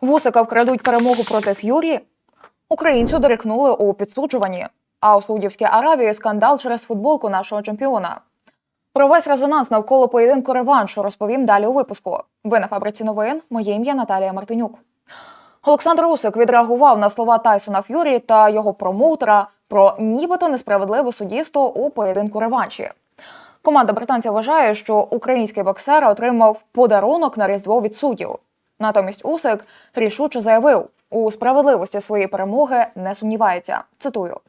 Вусика вкрадуть перемогу проти Ф'юрі. Українцю дорікнули у підсуджуванні. А у Саудівській Аравії скандал через футболку нашого чемпіона. Про весь резонанс навколо поєдинку реваншу розповім далі у випуску. Ви на фабриці новин. Моє ім'я Наталія Мартинюк. Олександр Усик відреагував на слова Тайсона Ф'юрі та його промоутера про нібито несправедливе суддівство у поєдинку реванші. Команда британця вважає, що український боксер отримав подарунок на різдво від суддів. Натомість Усик рішуче заявив, у справедливості своєї перемоги не сумнівається. Цитую: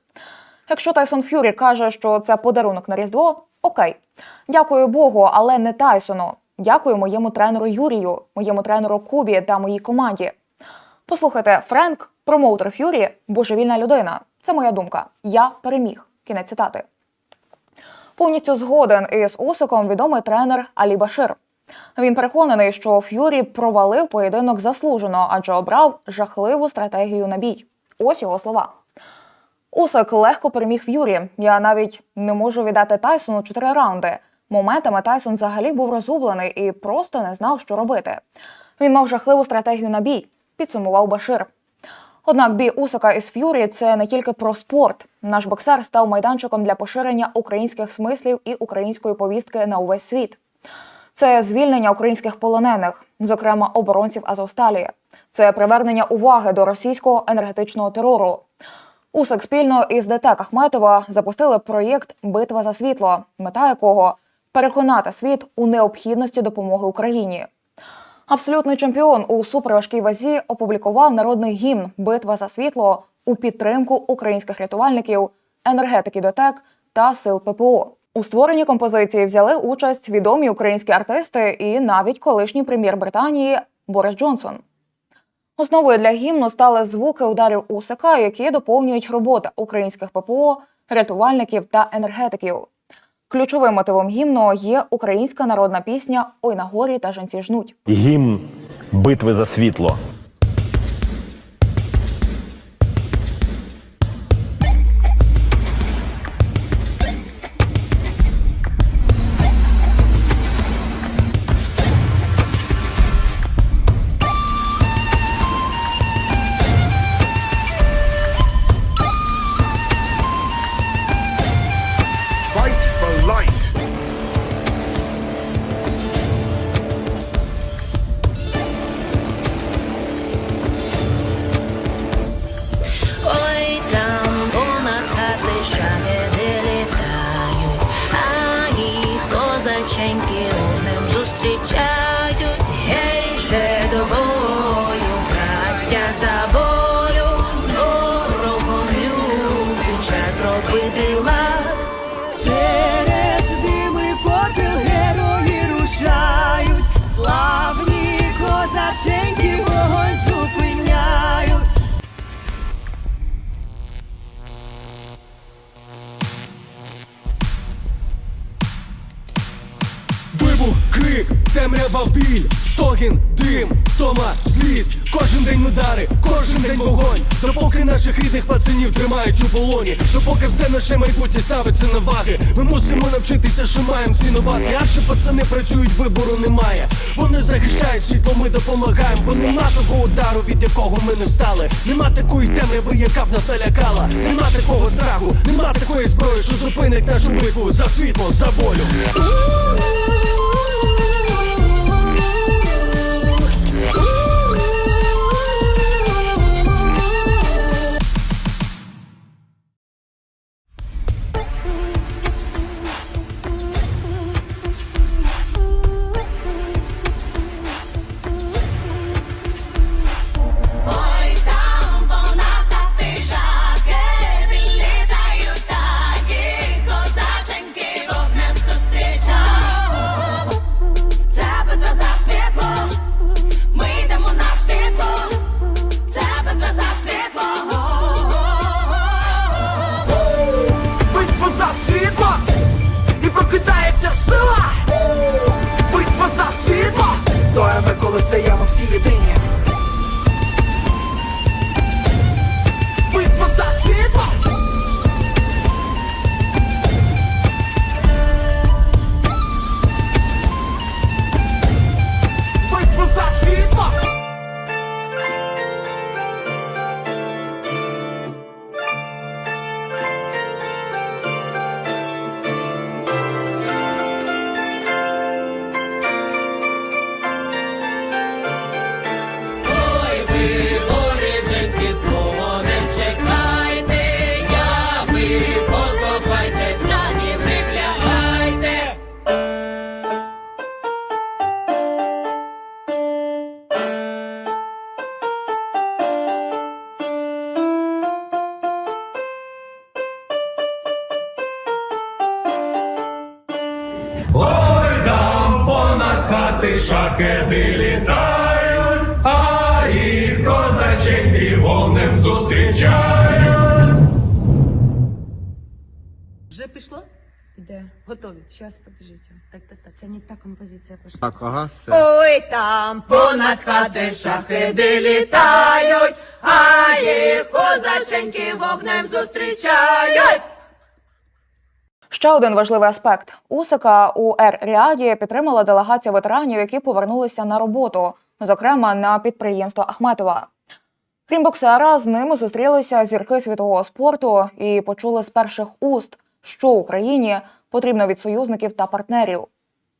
якщо Тайсон Ф'юрі каже, що це подарунок на різдво, окей. Дякую Богу, але не Тайсону. Дякую моєму тренеру Юрію, моєму тренеру Кубі та моїй команді. Послухайте, Френк, промоутер Ф'юрі, божевільна людина. Це моя думка. Я переміг. Кінець цитати. Повністю згоден із Усиком відомий тренер Алі Башир. Він переконаний, що Ф'юрі провалив поєдинок заслужено, адже обрав жахливу стратегію на бій. Ось його слова. Усик легко переміг Ф'юрі. Я навіть не можу віддати Тайсону чотири раунди. Моментами Тайсон взагалі був розгублений і просто не знав, що робити. Він мав жахливу стратегію на бій, підсумував Башир. Однак бій Усика із Ф'юрі це не тільки про спорт. Наш боксер став майданчиком для поширення українських смислів і української повістки на увесь світ. Це звільнення українських полонених, зокрема оборонців Азовсталі. Це привернення уваги до російського енергетичного терору. Усик спільно із ДТ Ахметова запустили проєкт Битва за світло, мета якого переконати світ у необхідності допомоги Україні. Абсолютний чемпіон у суперважкій вазі опублікував народний гімн Битва за світло у підтримку українських рятувальників, енергетики ДОТЕК та сил ППО. У створенні композиції взяли участь відомі українські артисти і навіть колишній прем'єр Британії Борис Джонсон. Основою для гімну стали звуки ударів Усика, які доповнюють роботи українських ППО, рятувальників та енергетиків. Ключовим мотивом гімну є українська народна пісня Ой на горі та жінці жнуть. Гімн битви за світло. Темрява біль, стогін, дим, втома, злість Кожен день удари, кожен день вогонь. Допоки наших рідних пацанів тримають у полоні. Допоки все наше майбутнє ставиться на ваги. Ми мусимо навчитися, що маємо цінувати. Адже пацани працюють, вибору немає. Вони захищають світло, ми допомагаємо. Бо нема того удару, від якого ми не встали Нема такої темряви, яка б нас налякала. Нема такого страху, нема такої зброї, що зупинить нашу битву за світло, за волю хати шахеди літають, а їх козаченьки вогнем зустрічають. Вже пішло? Іде. Готові. Зараз, подождите. Так, так, так. Це не та композиція пішла. Так, ага, все. Ой, там понад хати шахеди літають, а їх козаченьки вогнем зустрічають. Ще один важливий аспект: Усика у Ер Ріаді підтримала делегація ветеранів, які повернулися на роботу, зокрема на підприємство Ахметова. Крім боксера, з ними зустрілися зірки світового спорту і почули з перших уст, що Україні потрібно від союзників та партнерів.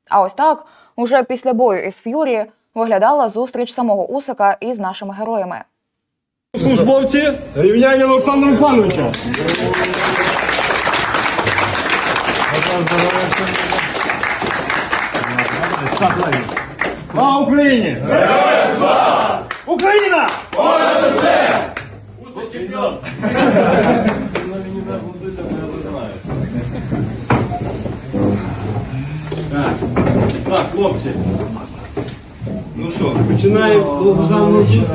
А ось так, уже після бою із Ф'юрі, виглядала зустріч самого Усика із нашими героями. Службовці, рівняння Олександра Руслановича. Слава Україні! Героям слава! Україна! Так, так, хлопці. Ну що, починаємо довгождану зустріч.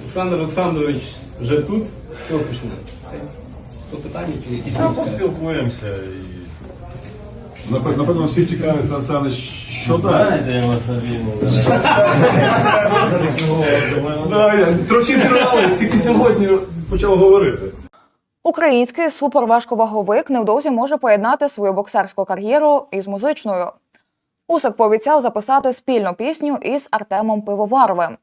Олександр Олександрович вже тут. Хто почне? Хто питання чи якісь? Поспілкуємося і. Напевно, напевно, всі чекають Сан що далі. Знаєте, я вас обійму. Да, я трохи зірвали, тільки сьогодні почав говорити. Український суперважковаговик невдовзі може поєднати свою боксерську кар'єру із музичною. Усик пообіцяв записати спільну пісню із Артемом Пивоваровим.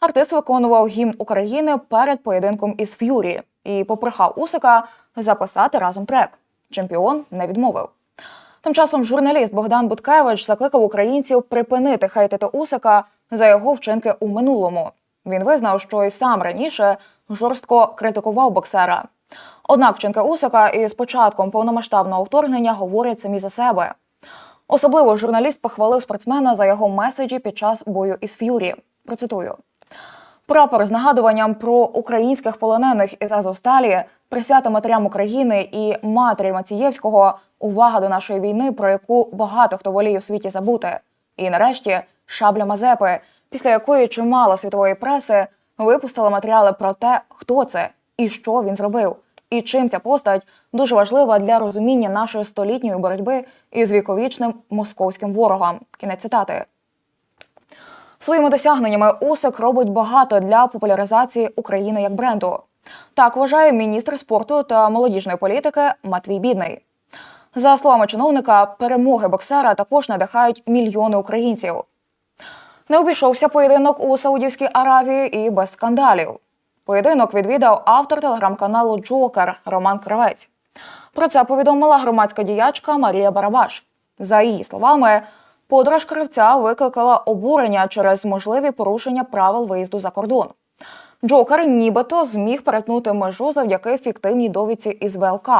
Артист виконував гімн України перед поєдинком із Ф'юрі і попрохав Усика записати разом трек. Чемпіон не відмовив. Тим часом журналіст Богдан Буткевич закликав українців припинити хейтити Усика за його вчинки у минулому. Він визнав, що і сам раніше жорстко критикував боксера. Однак вчинки Усика із початком повномасштабного вторгнення говорять самі за себе. Особливо журналіст похвалив спортсмена за його меседжі під час бою із Ф'юрі. Процитую. Прапор з нагадуванням про українських полонених із Азовсталі, присвята матерям України і матері Мацієвського, увага до нашої війни, про яку багато хто воліє в світі забути. І нарешті шабля Мазепи, після якої чимало світової преси випустила матеріали про те, хто це і що він зробив, і чим ця постать дуже важлива для розуміння нашої столітньої боротьби із віковічним московським ворогом. Кінець цитати. Своїми досягненнями Усик робить багато для популяризації України як бренду. Так вважає міністр спорту та молодіжної політики Матвій Бідний. За словами чиновника, перемоги боксера також надихають мільйони українців. Не обійшовся поєдинок у Саудівській Аравії і без скандалів. Поєдинок відвідав автор телеграм-каналу Джокер Роман Кравець. Про це повідомила громадська діячка Марія Барабаш. За її словами, подорож кравця викликала обурення через можливі порушення правил виїзду за кордон. Джокер нібито зміг перетнути межу завдяки фіктивній довідці із ВЛК.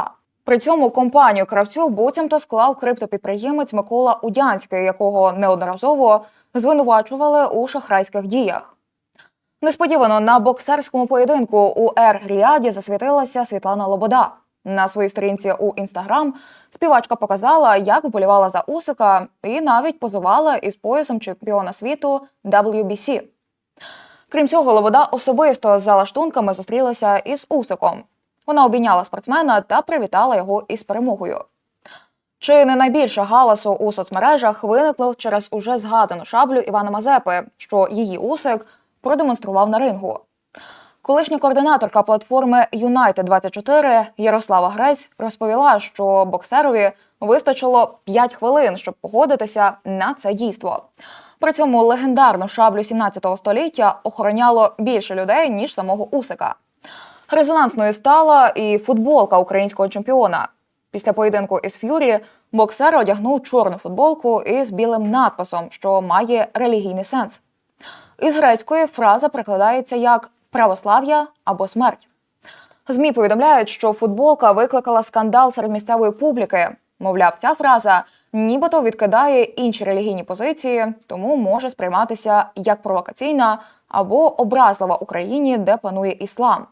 При цьому компанію кравцю буцімто склав криптопідприємець Микола Удянський, якого неодноразово звинувачували у шахрайських діях. Несподівано на боксерському поєдинку у Ер Ріаді засвітилася Світлана Лобода. На своїй сторінці у інстаграм співачка показала, як вболівала за Усика, і навіть позувала із поясом чемпіона світу WBC. Крім цього, Лобода особисто за лаштунками зустрілася із Усиком. Вона обійняла спортсмена та привітала його із перемогою. Чи не найбільше галасу у соцмережах виникло через уже згадану шаблю Івана Мазепи, що її Усик продемонстрував на рингу. Колишня координаторка платформи United 24 Ярослава Грець розповіла, що боксерові вистачило 5 хвилин, щоб погодитися на це дійство. При цьому легендарну шаблю 17 століття охороняло більше людей ніж самого Усика. Резонансною стала і футболка українського чемпіона. Після поєдинку із Ф'юрі боксер одягнув чорну футболку із білим надписом, що має релігійний сенс. Із грецької фраза перекладається як православ'я або смерть. ЗМІ повідомляють, що футболка викликала скандал серед місцевої публіки. Мовляв, ця фраза нібито відкидає інші релігійні позиції, тому може сприйматися як провокаційна або образлива Україні, де панує іслам.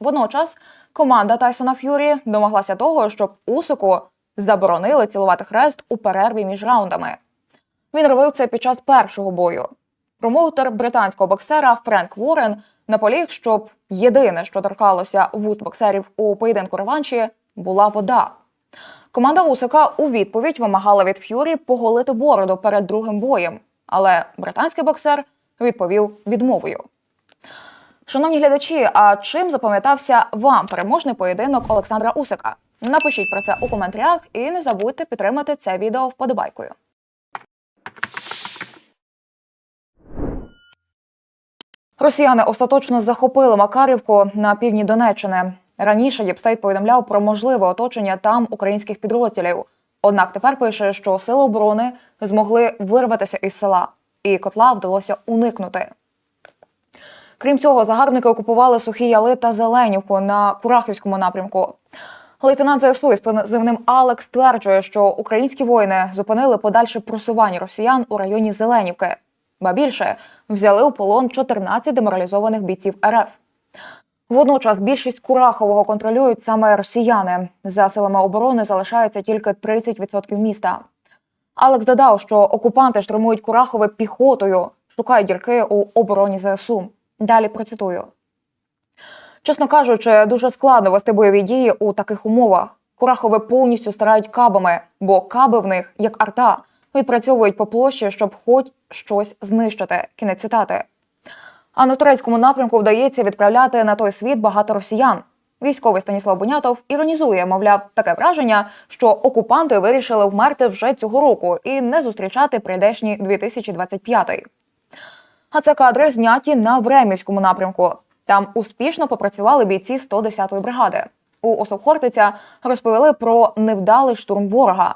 Водночас команда Тайсона Ф'юрі домоглася того, щоб Усику заборонили цілувати хрест у перерві між раундами. Він робив це під час першого бою. Промоутер британського боксера Френк Ворен наполіг, щоб єдине, що торкалося вуст боксерів у поєдинку реванші, була вода. Команда Усика у відповідь вимагала від Ф'юрі поголити бороду перед другим боєм, але британський боксер відповів відмовою. Шановні глядачі, а чим запам'ятався вам переможний поєдинок Олександра Усика? Напишіть про це у коментарях і не забудьте підтримати це відео вподобайкою. Росіяни остаточно захопили Макарівку на півдні Донеччини. Раніше Діпстейт повідомляв про можливе оточення там українських підрозділів. Однак тепер пише, що сили оборони змогли вирватися із села, і котла вдалося уникнути. Крім цього, загарбники окупували сухі яли та Зеленівку на Курахівському напрямку. Лейтенант ЗСУ із позивним Алекс стверджує, що українські воїни зупинили подальше просування росіян у районі Зеленівки. Ба більше взяли у полон 14 деморалізованих бійців РФ. Водночас більшість Курахового контролюють саме росіяни. За силами оборони залишається тільки 30% міста. Алекс додав, що окупанти штурмують Курахове піхотою, шукають дірки у обороні ЗСУ. Далі процитую. Чесно кажучи, дуже складно вести бойові дії у таких умовах. Курахове повністю стирають кабами, бо каби в них, як арта, відпрацьовують по площі, щоб хоч щось знищити. Кінець цитати. А на турецькому напрямку вдається відправляти на той світ багато росіян. Військовий Станіслав Бунятов іронізує, мовляв, таке враження, що окупанти вирішили вмерти вже цього року і не зустрічати прийдешній 2025. А це кадри зняті на Времівському напрямку. Там успішно попрацювали бійці 110-ї бригади. У Осокхортиця розповіли про невдалий штурм ворога.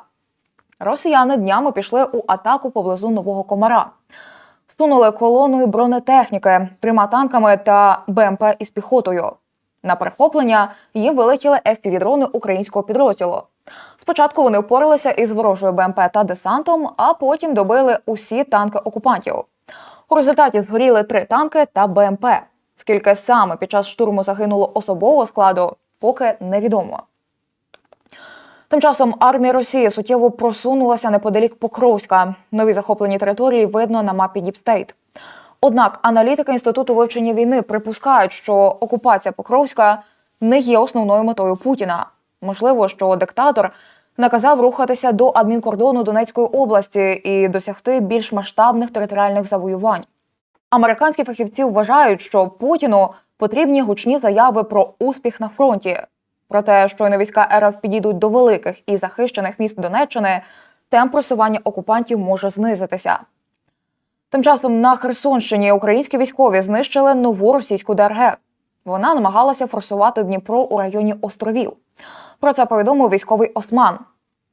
Росіяни днями пішли у атаку поблизу нового комара. Сунули колоною бронетехніки, трьома танками та БМП із піхотою. На перехоплення їм вилетіли FPV-дрони українського підрозділу. Спочатку вони впоралися із ворожою БМП та десантом, а потім добили усі танки окупантів. У результаті згоріли три танки та БМП. Скільки саме під час штурму загинуло особового складу, поки невідомо. Тим часом армія Росії суттєво просунулася неподалік Покровська. Нові захоплені території видно на мапі Діпстейт. Однак аналітики інституту вивчення війни припускають, що окупація Покровська не є основною метою Путіна. Можливо, що диктатор наказав рухатися до адмінкордону Донецької області і досягти більш масштабних територіальних завоювань. Американські фахівці вважають, що Путіну потрібні гучні заяви про успіх на фронті. Проте, щойно війська РФ підійдуть до великих і захищених міст Донеччини, темп просування окупантів може знизитися. Тим часом на Херсонщині українські військові знищили нову російську ДРГ. Вона намагалася форсувати Дніпро у районі островів. Про це повідомив військовий Осман.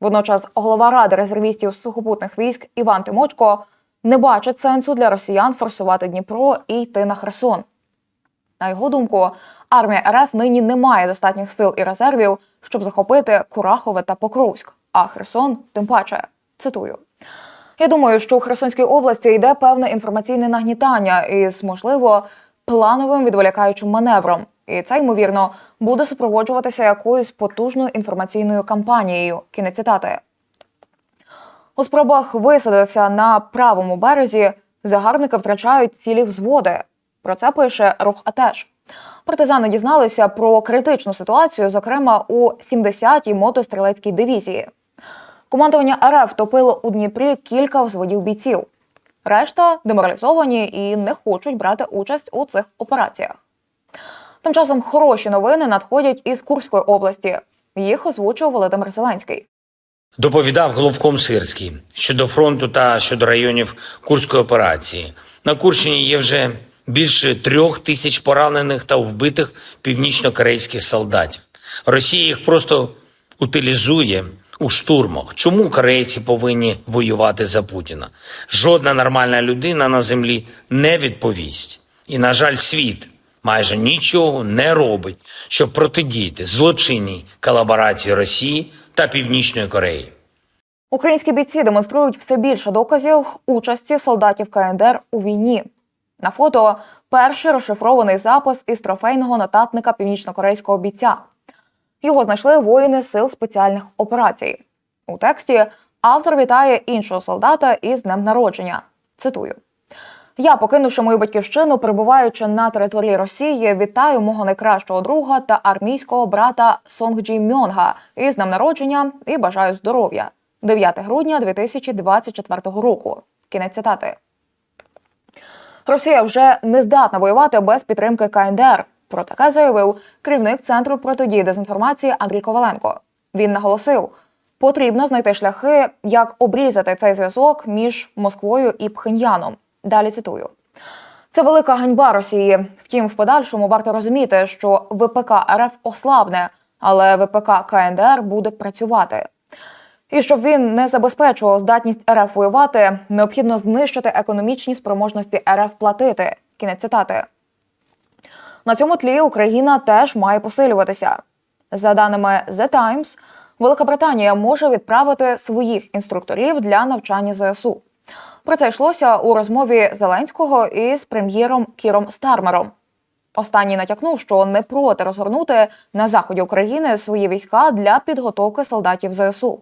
Водночас голова ради резервістів сухопутних військ Іван Тимочко не бачить сенсу для росіян форсувати Дніпро і йти на Херсон. На його думку, армія РФ нині не має достатніх сил і резервів, щоб захопити Курахове та Покровськ, а Херсон тим паче. Цитую. Я думаю, що у Херсонській області йде певне інформаційне нагнітання із, можливо, плановим відволікаючим маневром. І це, ймовірно, буде супроводжуватися якоюсь потужною інформаційною кампанією. Кінець цитати. У спробах висадитися на правому березі загарбники втрачають цілі взводи. Про це пише рух АТЕШ. Партизани дізналися про критичну ситуацію, зокрема у 70-й мотострілецькій дивізії. Командування РФ топило у Дніпрі кілька взводів бійців. Решта деморалізовані і не хочуть брати участь у цих операціях. Тим часом хороші новини надходять із Курської області. Їх озвучив Володимир Зеленський. Доповідав головком Сирський щодо фронту та щодо районів Курської операції. На Курщині є вже більше трьох тисяч поранених та вбитих північно-корейських солдатів. Росія їх просто утилізує у штурмах. Чому корейці повинні воювати за Путіна? Жодна нормальна людина на землі не відповість. І, на жаль, світ майже нічого не робить, щоб протидіяти злочинній колаборації Росії та Північної Кореї. Українські бійці демонструють все більше доказів участі солдатів КНДР у війні. На фото перший розшифрований запис із трофейного нотатника північнокорейського бійця. Його знайшли воїни сил спеціальних операцій. У тексті Автор вітає іншого солдата із днем народження. Цитую. Я, покинувши мою батьківщину, перебуваючи на території Росії, вітаю мого найкращого друга та армійського брата Сонгджі Мьонга із днем народження і бажаю здоров'я. 9 грудня 2024 року. Кінець цитати. Росія вже не здатна воювати без підтримки КНДР. Про таке заявив керівник центру протидії дезінформації Андрій Коваленко. Він наголосив, потрібно знайти шляхи, як обрізати цей зв'язок між Москвою і Пхеньяном. Далі цитую. Це велика ганьба Росії. Втім, в подальшому варто розуміти, що ВПК РФ ослабне, але ВПК КНДР буде працювати. І щоб він не забезпечував здатність РФ воювати, необхідно знищити економічні спроможності РФ платити. Кінець цитати. На цьому тлі Україна теж має посилюватися. За даними The Times, Велика Британія може відправити своїх інструкторів для навчання ЗСУ. Про це йшлося у розмові Зеленського із прем'єром Кіром Стармером. Останній натякнув, що не проти розгорнути на заході України свої війська для підготовки солдатів ЗСУ.